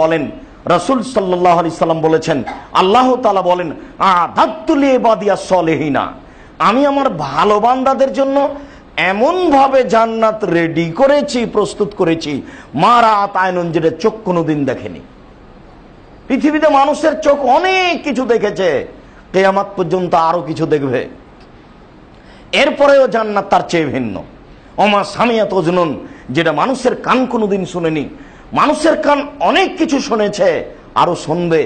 বলেন, রসুল সাল্লাম বলেছেন, আল্লাহ বলেন সলেহিনা, আমি আমার ভালো বান্দাদের জন্য এমন ভাবে জান্নাত রেডি করেছি, প্রস্তুত করেছি মারা তায়নন যেটা চোখ কোনোদিন দেখেনি। পৃথিবীতে মানুষের চোখ অনেক কিছু দেখেছে, কেয়ামাত পর্যন্ত আরও কিছু দেখবে। এরপরেও জান্নাত তার চেয়ে ভিন্ন। অমা সামিয়াত অজনুন যেটা মানুষের কান কোনোদিন শুনেনি মানুষের কান অনেক কিছু শুনেছে, আরও শুনবে।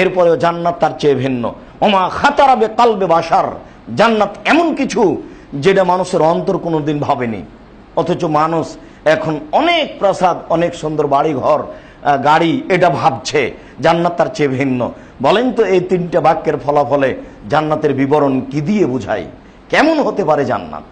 এরপরেও জান্নাত তার চেয়ে ভিন্ন। অমা খাতারাবে কালবে বাসার। জান্নাত এমন কিছু যেটা মানুষের অন্তর কোনোদিন ভাবেনি। অথচ মানুষ এখন অনেক প্রাসাদ, অনেক সুন্দর বাড়ি ঘর গাড়ি এটা ভাবছে, জান্নাত তার চেয়ে ভিন্ন। বলেন তো এই তিনটা বাক্যের ফলাফলে জান্নাতের বিবরণ কি দিয়ে বুঝাই কেমন হতে পারে জান্নাত?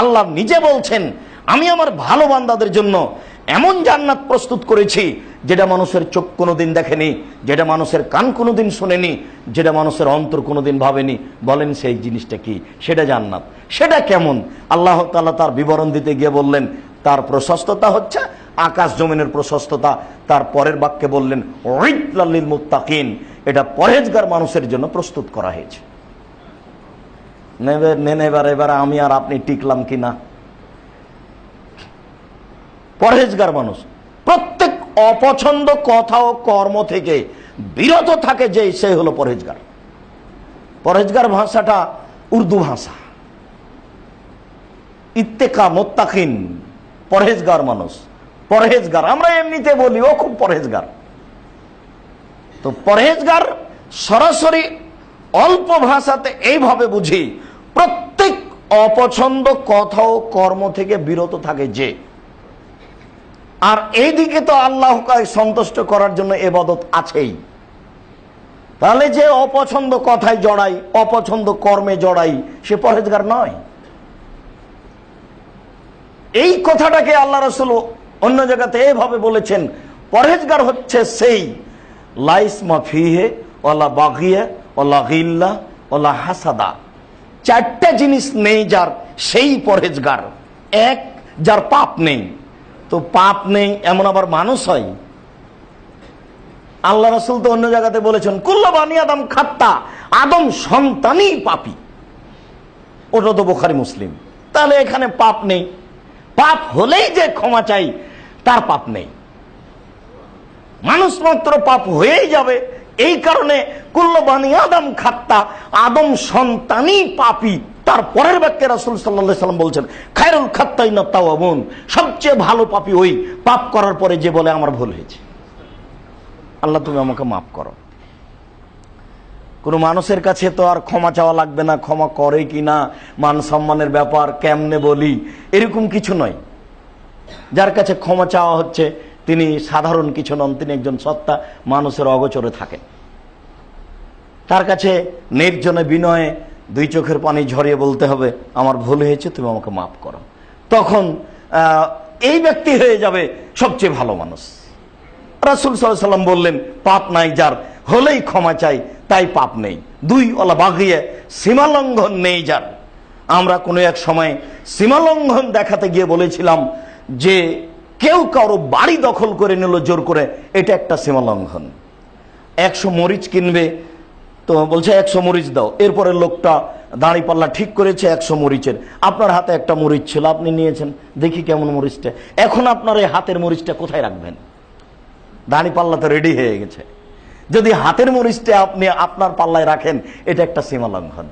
আল্লাহ নিজে বলছেন আমি আমার ভালো বান্দাদের জন্য এমন জান্নাত প্রস্তুত করেছি, যেটা মানুষের চোখ কোনোদিন দেখেনি, যেটা মানুষের কান কোনোদিন শোনেনি, যেটা মানুষের অন্তর কোনোদিন ভাবেনি। বলেন সেই জিনিসটা কি? সেটা জান্নাত। সেটা কেমন? আল্লাহ তাআলা তার বিবরণ দিতে গিয়ে বললেন, তার প্রশস্ততা হচ্ছে আকাশ জমিনের প্রশস্ততা। তার পরের বাক্যে বললেন ওয়াইদলালিল মুত্তাকিন এটা পরেজগার মানুষের জন্য প্রস্তুত করা হয়েছে। নেবে নেন এবার এবার আমি আর আপনি টিকলাম কিনা? পরহেজগার মানুষ। প্রত্যেক অপছন্দ কথা ও কর্ম থেকে বিরত থাকে যে সে হলো পরহেজগার। পরহেজগার ভাষাটা উর্দু ভাষা। ইত্তেকা, মোত্তাকিন, পরহেজগার মানুষ। পরহেজগার, আমরা এমনিতে বলি, ও খুব পরহেজগার। তো পরহেজগার সরাসরি অল্প ভাষাতে এইভাবে বুঝি, প্রত্যেক অপছন্দ কথা ও কর্ম থেকে বিরত থাকে যে আর এইদিকে তো আল্লাহকে সন্তুষ্ট করার জন্য এবাদত আছেই। তাহলে যে অপছন্দ কথায় জড়াই, অপছন্দ কর্মে জড়াই, সে পরহেজগার নয়। এই কথাটাকে আল্লাহ রসুল অন্য জায়গাতে এভাবে বলেছেন, পরহেজগার হচ্ছে সেই, লাইস মাফিহে ওলা বাগিয়ে ওলা গিল্লা ওলা হাসাদা। চারটা জিনিস নেই যার সেই পরহেজগার। এক, যার পাপ নেই। তো পাপ নেই, এমন আবার মানুষ হয়? আল্লাহ রসুল তো অন্য জায়গাতে বলেছেন কুল্লাবানি আদম খাত্তা, আদম সন্তানই পাপি। ওটা তো বোখারি মুসলিম। তাহলে এখানে পাপ নেই। পাপ হলেই যে ক্ষমা চাই, তার পাপ নেই। মানুষ মাত্র পাপ হয়েই যাবে। এই কারণে কুল্লবানি আদম খাত্তা, আদম সন্তানই পাপি। তার পরের বাক্যে রাসুল সাল্লাহ সাল্লাম বলছেন, খায়রুল খাত্তাই না তাও বোন সবচেয়ে ভালো পাপি ওই, পাপ করার পরে যে বলে, আমার ভুল হয়েছে। আল্লাহ, তুমি আমাকে মাফ করো। কোনো মানুষের কাছে তো আর ক্ষমা চাওয়া লাগবে না, ক্ষমা করে কি না, মান সম্মানের ব্যাপার কেমনে বলি, এরকম কিছু নয়। যার কাছে ক্ষমা চাওয়া হচ্ছে, তিনি সাধারণ কিছু নন, তিনি একজন সত্তা, মানুষের অগোচরে থাকেন। তার কাছে নির্জনে বিনয়ে দুই চোখের পানি ঝরিয়ে বলতে হবে, আমার ভুল হয়েছে, তুমি আমাকে মাফ করো। তখন এই ব্যক্তি হয়ে যাবে সবচেয়ে ভালো মানুষ। রাসুল সাল্লাম বললেন, পাপ নাই যার, হলেই ক্ষমা চাই, তাই পাপ নেই। দুই ওলা বাগিয়ে সীমালঙ্ঘন নেই যার। আমরা কোনো এক সময় সীমালঙ্ঘন দেখাতে গিয়ে বলেছিলাম যে, কেউ কারও বাড়ি দখল করে নিল জোর করে, এটা একটা সীমালঙ্ঘন। একশো মরিচ কিনবে তো বলছে, একশো মরিচ দাও। এরপরে লোকটা দাঁড়ি পাল্লা ঠিক করেছে, একশো মরিচের। আপনার হাতে একটা মরিচ ছিল, আপনি নিয়েছেন। দেখি কেমন মরিচটা। এখন আপনার এই হাতের মরিচটা কোথায় রাখবেন? দাঁড়ি পাল্লা তো রেডি হয়ে গেছে। যদি হাতের মরিচটা আপনি আপনার পাল্লায় রাখেন, এটা একটা সীমা লঙ্ঘন।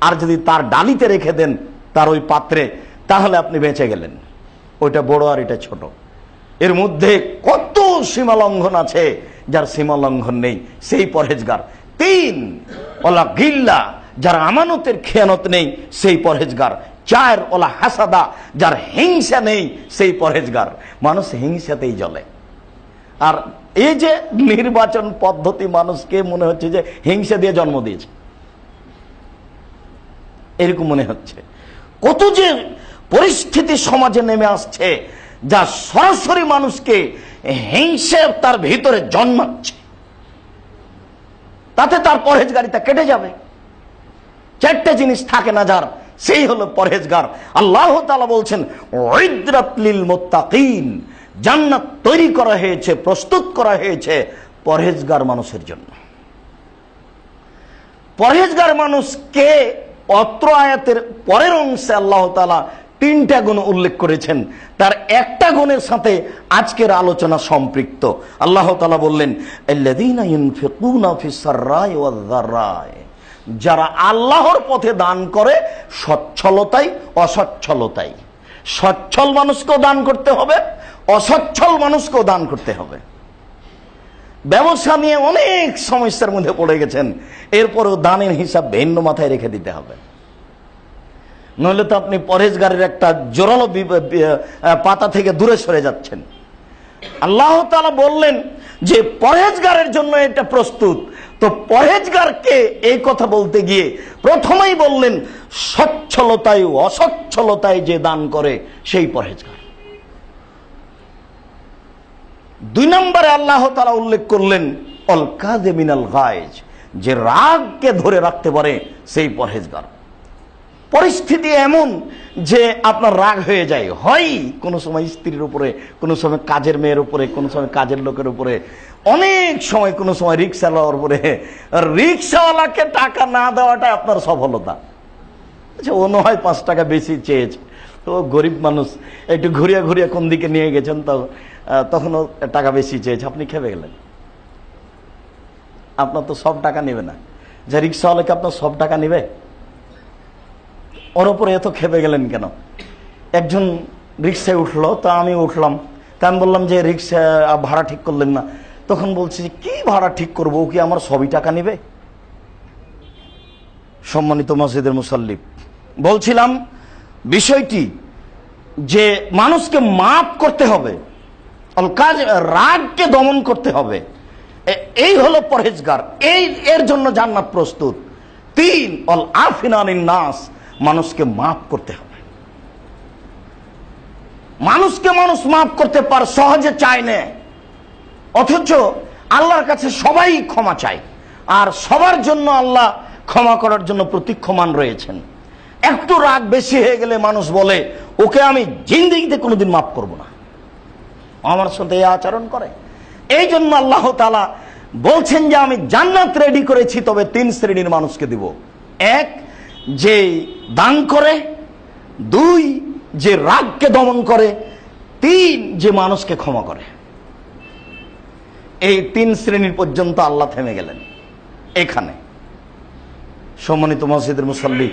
আর যদি তার ডালিতে রেখে দেন, তার ওই পাত্রে, তাহলে আপনি বেঁচে গেলেন। ওইটা বড় আর এটা ছোট। এর মধ্যে কত সীমা লঙ্ঘন আছে, যার সীমা লঙ্ঘন নেই। সেই পরহেজগার তিন। ওলা গিল্লা, যার আমানতের খেয়ানত নেই, সেই পরহেজগার। চার, ওলা হাসাদা, যার হিংসা নেই, সেই পরহেজগার। মানুষ হিংসাতেই জ্বলে। আর এই যে নির্বাচন পদ্ধতি মানুষকে মনে হচ্ছে যে হিংসা দিয়ে জন্ম দিয়েছে। এরকম মনে হচ্ছে। কত যে পরিস্থিতি সমাজে নেমে আসছে, যা সরাসরি মানুষকে হিংসে তার ভিতরে জন্মাচ্ছে। তাতে তার পরহেজগারিতা কেটে যাবে। চারটে জিনিস থাকে না যার, সেই হলো পরহেজগার। আল্লাহ তাআলা বলছেন জান্নাত তৈরি করা হয়েছে, প্রস্তুত করা হয়েছে পরহেজগার মানুষের জন্য। পরহেজগার মানুষকে অত্র আয়াতের পরের অংশে আল্লাহ তালা তিনটা গুণ উল্লেখ করেছেন। তার একটা গুণের সাথে আজকের আলোচনা সম্পৃক্ত। আল্লাহ তালা বললেন। যারা আল্লাহর পথে দান করে, সচ্ছলতাই অসচ্ছলতাই। সচ্ছল মানুষকেও দান করতে হবে, অসচ্ছল মানুষকেও দান করতে হবে। ব্যবসা নিয়ে অনেক সমস্যার মধ্যে পড়ে গেছেন। এরপরও দানের হিসাব ভিন্ন মাথায় রেখে দিতে হবে। নইলে তো আপনি পরেশগারের একটা জোরালো পাতা থেকে দূরে সরে যাচ্ছেন। আল্লাহ তালা বললেন যে পরেজগারের জন্য এটা প্রস্তুত। তো পরেজগারকে এই কথা বলতে গিয়ে প্রথমেই বললেন সচ্ছলতায় অসচ্ছলতায় যে দান করে সেই পরেজগার দুই নম্বরে আল্লাহ তালা উল্লেখ করলেন, অল কাজে মিনাল গায়েজ, যে রাগকে ধরে রাখতে পারে সেই পরহেজগার। পরিস্থিতি এমন যে আপনার রাগ হয়ে যায়। হয় কোনো সময় স্ত্রীর উপরে কোনো সময় কাজের মেয়ের উপরে কোনো সময় কাজের লোকের উপরে অনেক সময় কোনো সময় রিক্সাওয়ালার উপরে। রিক্সাওয়ালাকে টাকা না দেওয়াটা আপনার সফলতা। আচ্ছা ও হয় পাঁচ টাকা বেশি চেয়েছে। তো গরিব মানুষ একটু ঘুরিয়ে ঘুরিয়ে কোন দিকে নিয়ে গেছেন তো আহ, তখন টাকা বেশি চেয়েছে। আপনি খেপে গেলেন। আপনার তো সব টাকা নেবে না। যে রিক্সাওয়ালাকে আপনার সব টাকা নেবে? ওর উপরে এত খেপে গেলেন কেন? একজন রিক্সায় উঠল, তা আমি উঠলাম। তা আমি বললাম যে, রিক্সা ভাড়া ঠিক করলেন না। তখন বলছি যে, কি ভাড়া ঠিক করব? কি আমার সবই টাকা নেবে? সম্মানিত মসজিদের মুসল্লিব বলছিলাম, বিষয়টি যে মানুষকে মাফ করতে হবে কাজ, রাগকে দমন করতে হবে এই হলো পরহেজগার, এই, এর জন্য জান্নাত প্রস্তুত। তিন অল আফিনানিন নাস মানুষকে মাফ করতে হবে। মানুষকে মানুষ মাফ করতে পার, সহজে চায় না। অথচ আল্লাহর কাছে সবাই ক্ষমা চায়, আর সবার জন্য আল্লাহ ক্ষমা করার জন্য প্রতীক্ষমান রয়েছেন। একটু রাগ বেশি হয়ে গেলে মানুষ বলে, ওকে আমি জিন্দিগিতে কোনোদিন মাফ করব না। আমার সাথে এই আচরণ করে। এই জন্য আল্লাহ তালা বলছেন যে, আমি জান্নাত রেডি করেছি, তবে তিন শ্রেণির মানুষকে দিব। এক যে দান করে, দুই যে রাগকে দমন করে, তিন যে মানুষকে ক্ষমা করে। এই তিন শ্রেণির পর্যন্ত আল্লাহ থেমে গেলেন। এখানে সম্মানিত মসজিদের মুসল্লি